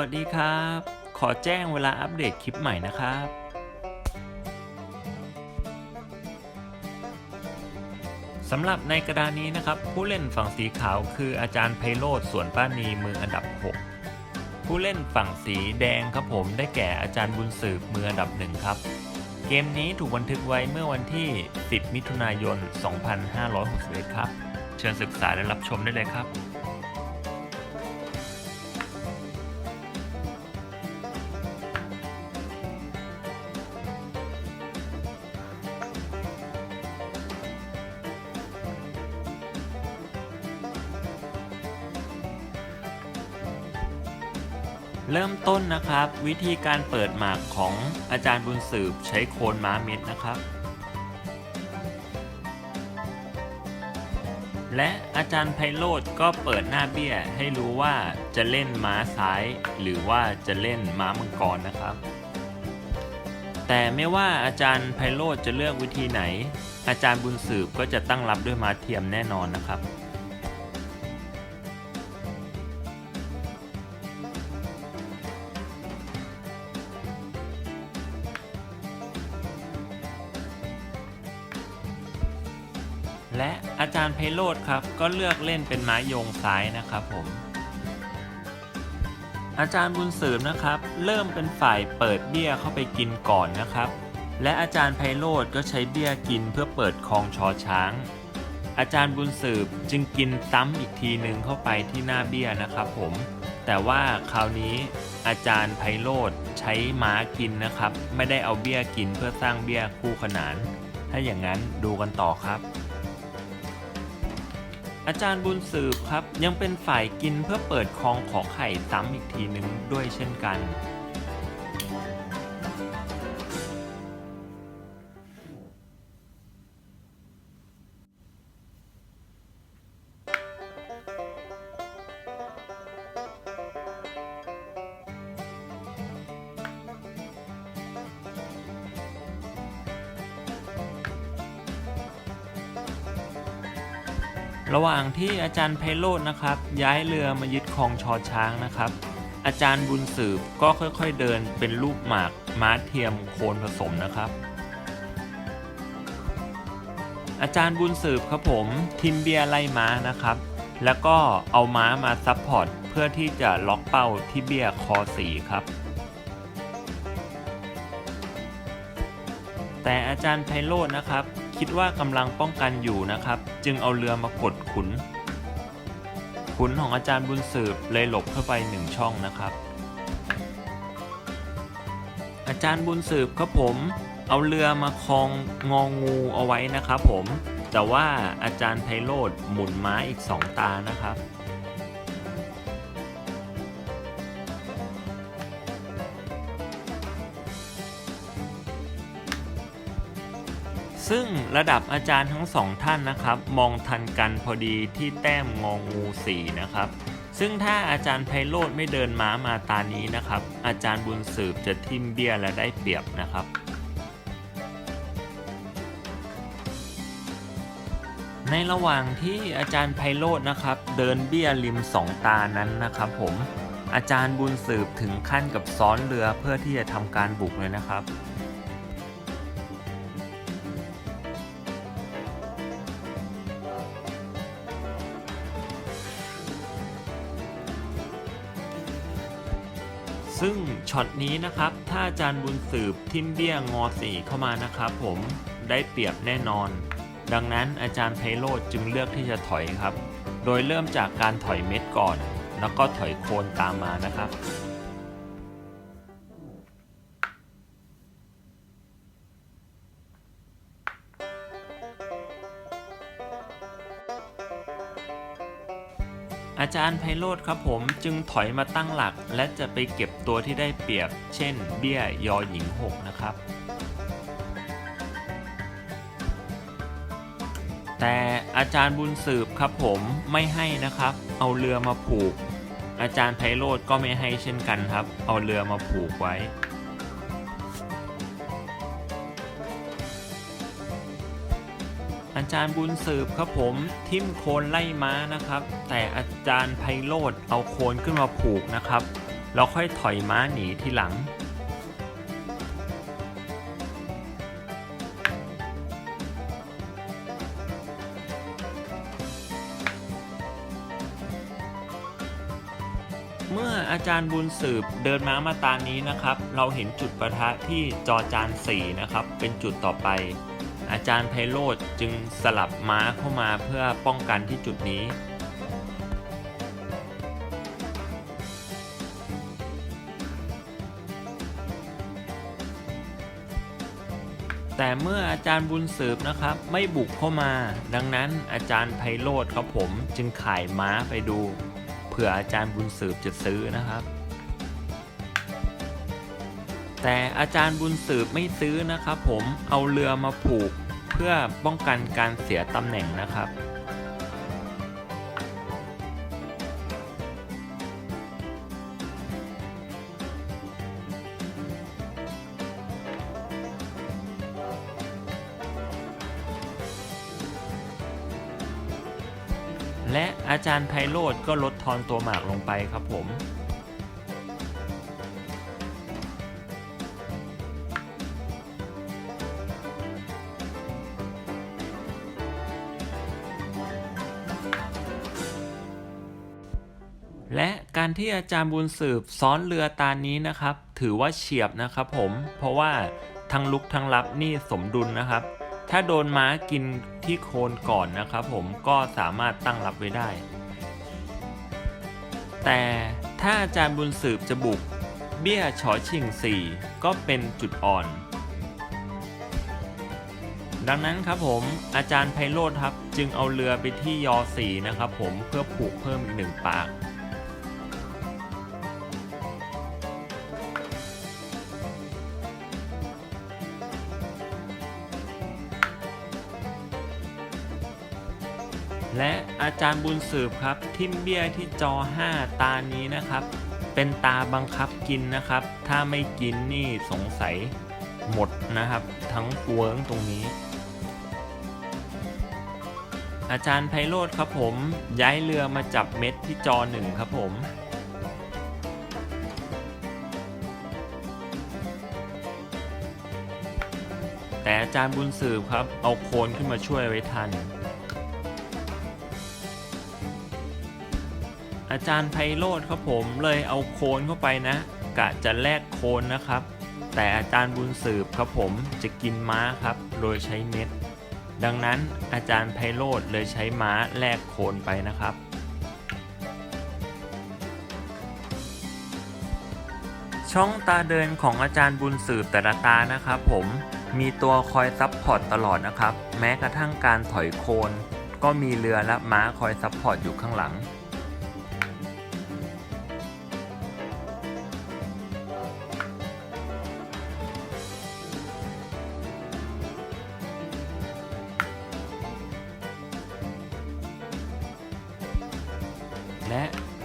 วัสดีครับ ขอแจ้งเวลาอัปเดตคลิปใหม่นะครับ สำหรับในกระดานนี้นะครับ ผู้เล่นฝั่งสีขาวคืออาจารย์ไพโรธสวนป้านีมืออันดับ 6 ผู้เล่นฝั่งสีแดงครับผมได้แก่อาจารย์บุญสืบมืออันดับหนึ่งครับ เกมนี้ถูกบันทึกไว้เมื่อวันที่ 10 มิถุนายน 2561 ครับ เชิญศึกษาและรับชมได้เลยครับ ริ่มต้นนะครับ วิธีการเปิดหมากของอาจารย์บุญสืบใช้โคนม้าเม็ดนะครับ และอาจารย์ไพโรธก็เปิดหน้าเบี้ยให้รู้ว่าจะเล่นม้าซ้าย หรือว่าจะเล่นม้ามังกรนะครับ แต่ไม่ว่าอาจารย์ไพโรธจะเลือกวิธีไหน อาจารย์บุญสืบก็จะตั้งรับด้วยม้าเทียมแน่นอนนะครับ และอาจารย์ไพโรธครับ ก็เลือกเล่นเป็นม้าโยงซ้ายนะครับผม อาจารย์บุญสืบนะครับ เริ่มเป็นฝ่ายเปิดเบี้ยเข้าไปกินก่อนนะครับ และอาจารย์ไพโรธก็ใช้เบี้ยกินเพื่อเปิดคลองชอช้าง อาจารย์บุญสืบจึงกินซ้ำอีกทีหนึ่งเข้าไปที่หน้าเบี้ยนะครับผม แต่ว่าคราวนี้อาจารย์ไพโรธใช้ม้ากินนะครับ ไม่ได้เอาเบี้ยกินเพื่อสร้างเบี้ยคู่ขนาน ถ้าอย่างนั้นดูกันต่อครับ อาจารย์บุญสืบครับ ยังเป็นฝ่ายกินเพื่อเปิดคลองขอไข่ซ้ำอีกทีหนึ่งด้วยเช่นกัน ระหว่างที่อาจารย์ไพโรจน์นะครับ ย้ายเรือมายึดคลองชอช้างนะครับ อาจารย์บุญสืบก็ค่อยๆเดินเป็นรูปหมากม้าเทียมโคนผสมนะครับ อาจารย์บุญสืบครับผมทิมเบียร์ไล่ม้านะครับ แล้วก็เอาม้ามาซับพอร์ตเพื่อที่จะล็อกเป้าที่เบียร์คอสีครับแต่อาจารย์ไพโรจน์นะครับ คิดว่ากำลังป้องกันอยู่นะครับ จึงเอาเรือมากดขุน ขุนของอาจารย์บุญสืบเลยหลบเข้าไปหนึ่งช่องนะครับ อาจารย์บุญสืบครับผม เอาเรือมาคลองงองูเอาไว้นะครับผม แต่ว่าอาจารย์ไพโรธหมุนม้าอีกสองตานะครับ ซึ่งระดับอาจารย์ทั้งสองท่านนะครับ มองทันกันพอดีที่แต้มงองูสีนะครับ ซึ่งถ้าอาจารย์ไพโรธไม่เดินม้ามาตานี้นะครับ อาจารย์บุญสืบจะทิมเบี้ยและได้เปรียบนะครับในระหว่างที่อาจารย์ไพโรธนะครับ เดินเบี้ยริมสองตานั้นนะครับ ผมอาจารย์บุญสืบถึงขั้นกับซ้อนเรือเพื่อที่จะทำการบุกเลยนะครับ ช็อตนี้นะครับ ถ้าอาจารย์บุญสืบทิมเบี้ยงอสีเข้ามานะครับ ผมได้เปรียบแน่นอน ดังนั้นอาจารย์ไพโรธจึงเลือกที่จะถอยครับ โดยเริ่มจากการถอยเม็ดก่อน แล้วก็ถอยโคนตามมานะครับ อาจารย์ไพโรธครับผมจึงถอยมาตั้งหลัก และจะไปเก็บตัวที่ได้เปรียบ เช่น เบี้ยยอหญิง 6 นะครับ แต่อาจารย์บุญสืบครับผมไม่ให้นะครับ เอาเรือมาผูก อาจารย์ไพโรธก็ไม่ให้เช่นกันครับ เอาเรือมาผูกไว้ อาจารย์บุญสืบครับผมทิมโคนไล่ม้านะครับ แต่อาจารย์ไพโรธเอาโคนขึ้นมาผูกนะครับแล้วค่อยถอยม้าหนีทีหลัง เมื่ออาจารย์บุญสืบเดินม้ามาตานี้นะครับ เราเห็นจุดประทะที่จอจาน4นะครับ เป็นจุดต่อไป อาจารย์ไพโรธจึงสลับม้าเข้ามาเพื่อป้องกันที่จุดนี้ แต่เมื่ออาจารย์บุญสืบนะครับไม่บุกเข้ามา ดังนั้นอาจารย์ไพโรธครับผมจึงขายม้าไปดู เผื่ออาจารย์บุญสืบจะซื้อนะครับ แต่อาจารย์บุญสืบไม่ซื้อนะครับผมเอาเรือมาผูกเพื่อป้องกันการเสียตำแหน่งนะครับและอาจารย์ไพโรธก็ลดทอนตัวหมากลงไปครับผม และการที่อาจารย์บุญสืบซ้อนเรือตานี้นะครับ ถือว่าเฉียบนะครับผม เพราะว่าทั้งลุกทั้งรับนี่สมดุลนะครับ ถ้าโดนม้ากินที่โคนก่อนนะครับผมก็สามารถตั้งรับไว้ได้ แต่ถ้าอาจารย์บุญสืบจะบุก เบี้ยฉอชิง4ก็เป็นจุดอ่อน ดังนั้นครับผมอาจารย์ไพโรธครับจึงเอาเรือไปที่ยอ4นะครับผมเพื่อผูกเพิ่มอีกหนึ่งปาก จารย์บุญสืบครับ ทิมเบี้ยที่จอ 5 ตานี้นะครับ เป็นตาบังคับกินนะครับ ถ้าไม่กินนี่สงสัยหมดนะครับ ทั้งเวิร์งตรงนี้ อาจารย์ไพโรธครับผมย้ายเรือมาจับเม็ดที่จอหนึ่งครับผมแต่อาจารย์บุญสืบครับ เอาโคนขึ้นมาช่วยไว้ทัน อาจารย์ไพโรธครับผมเลยเอาโคนเข้าไปนะ กะจะแลกโคนนะครับ แต่อาจารย์บุญสืบครับผมจะกินม้าครับ โดยใช้เม็ด ดังนั้นอาจารย์ไพโรธเลยใช้ม้าแลกโคนไปนะครับช่องตาเดินของอาจารย์บุญสืบแต่ละตานะครับผมมีตัวคอยซับพอร์ตตลอดนะครับ แม้กระทั่งการถอยโคน ก็มีเรือและม้าคอยซับพอร์ตอยู่ข้างหลัง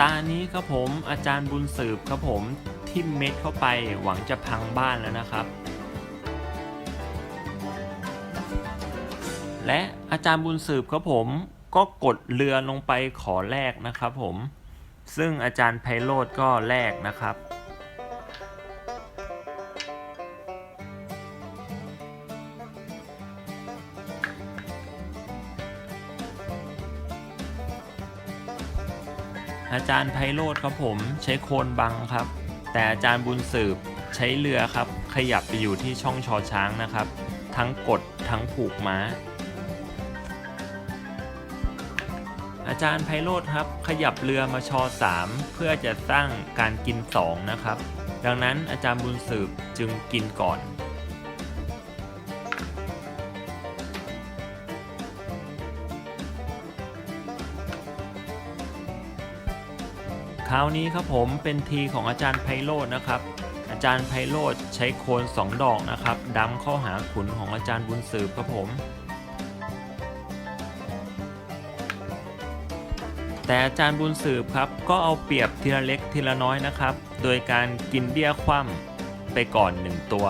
ตานี้ครับผมอาจารย์บุญสืบครับผมทิ่มเม็ดเข้าไปหวังจะพังบ้านแล้วนะครับ และอาจารย์บุญสืบครับผมก็กดเรือลงไปขอแลกนะครับผม ซึ่งอาจารย์ไพโรธก็แลกนะครับ อาจารย์ไพโรธครับผมใช้โคนบังครับ แต่อาจารย์บุญสืบใช้เรือครับ ขยับไปอยู่ที่ช่องชอช้างนะครับ ทั้งกดทั้งผูกม้า อาจารย์ไพโรธครับ ขยับเรือมาชอ3เพื่อจะสร้างการกิน 2 นะครับ ดังนั้นอาจารย์บุญสืบจึงกินก่อน คราวนี้ครับผมเป็นทีของอาจารย์ไพโรจน์นะครับ อาจารย์ไพโรจน์ใช้โคนสองดอกนะครับดำเข้าหาขุนของอาจารย์บุญสืบครับผม แต่อาจารย์บุญสืบครับก็เอาเปรียบทีละเล็กทีละน้อยนะครับ โดยการกินเบี้ยคว่ำไปก่อนหนึ่งตัว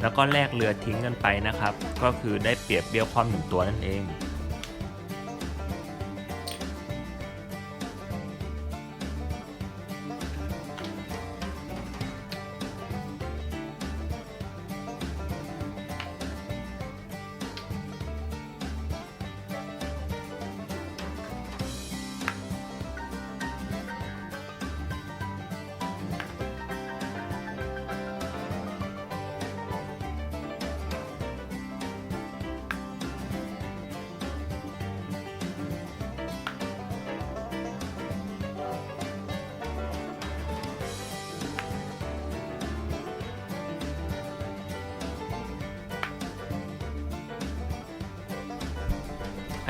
แล้วก็แลกเรือทิ้งกันไปนะครับ ก็คือได้เปรียบเบี้ยคว่ำหนึ่งตัวนั่นเอง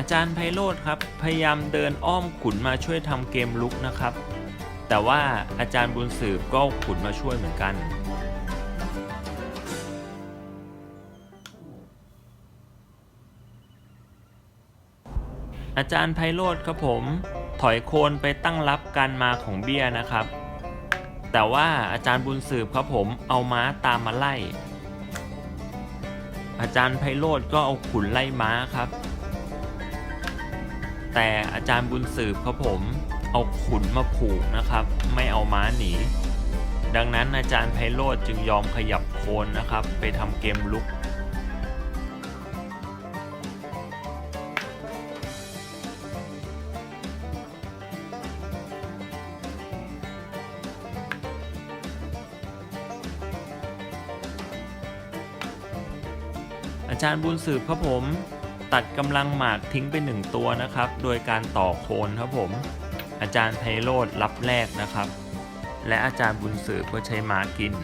อาจารย์ไพโรธครับ พยายามเดินอ้อมขุนมาช่วยทำเกมลุกนะครับ แต่ว่าอาจารย์บุญสืบก็ขุนมาช่วยเหมือนกัน อาจารย์ไพโรธครับผม ถอยโคนไปตั้งรับการมาของเบียนะครับ แต่ว่าอาจารย์บุญสืบครับผมเอาม้าตามมาไล่ อาจารย์ไพโรธก็เอาขุนไล่ม้าครับ แต่อาจารย์บุญสืบครับผมเอาขุนมาผูกนะครับ ไม่เอาม้าหนี ดังนั้นอาจารย์ไพโรธจึงยอมขยับโคนนะครับ ไปทำเกมลุก อาจารย์บุญสืบครับผม ตัดกำลังหมากทิ้งไปหนึ่งตัวนะครับ โดยการต่อโคนครับผม อาจารย์ไพโรธรับแรกนะครับ และอาจารย์บุญสืบก็ใช้หมากิน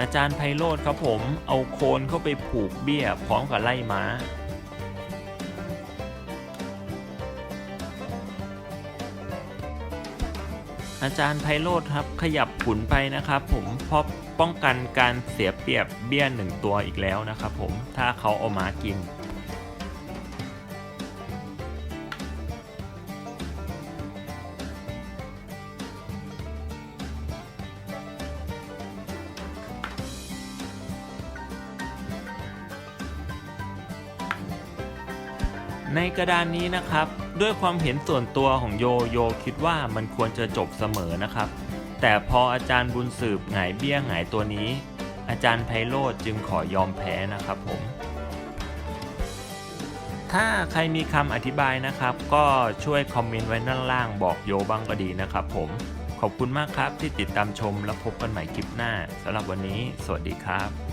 อาจารย์ไพโรธครับผม เอาโคนเข้าไปผูกเบี้ยพร้อมกับไล่ม้า อาจารย์ไพโรธครับขยับขุนไปนะครับผมเพราะป้องกันการเสียเปรียบเบี้ยหนึ่งตัวอีกแล้วนะครับผมถ้าเขาเอามากินใน กระดานนี้นะครับ ด้วยความเห็นส่วนตัวของโยโยคิดว่ามันควรจะจบเสมอนะครับ แต่พออาจารย์บุญสืบหงายเบี้ยหงายตัวนี้ อาจารย์ไพโรธจึงขอยอมแพ้นะครับผม ถ้าใครมีคำอธิบายนะครับ ก็ช่วยคอมเมนต์ไว้ด้านล่างบอกโยบ้างก็ดีนะครับผมขอบคุณมากครับที่ติดตามชมและพบกันใหม่คลิปหน้าสำหรับวันนี้ สวัสดีครับ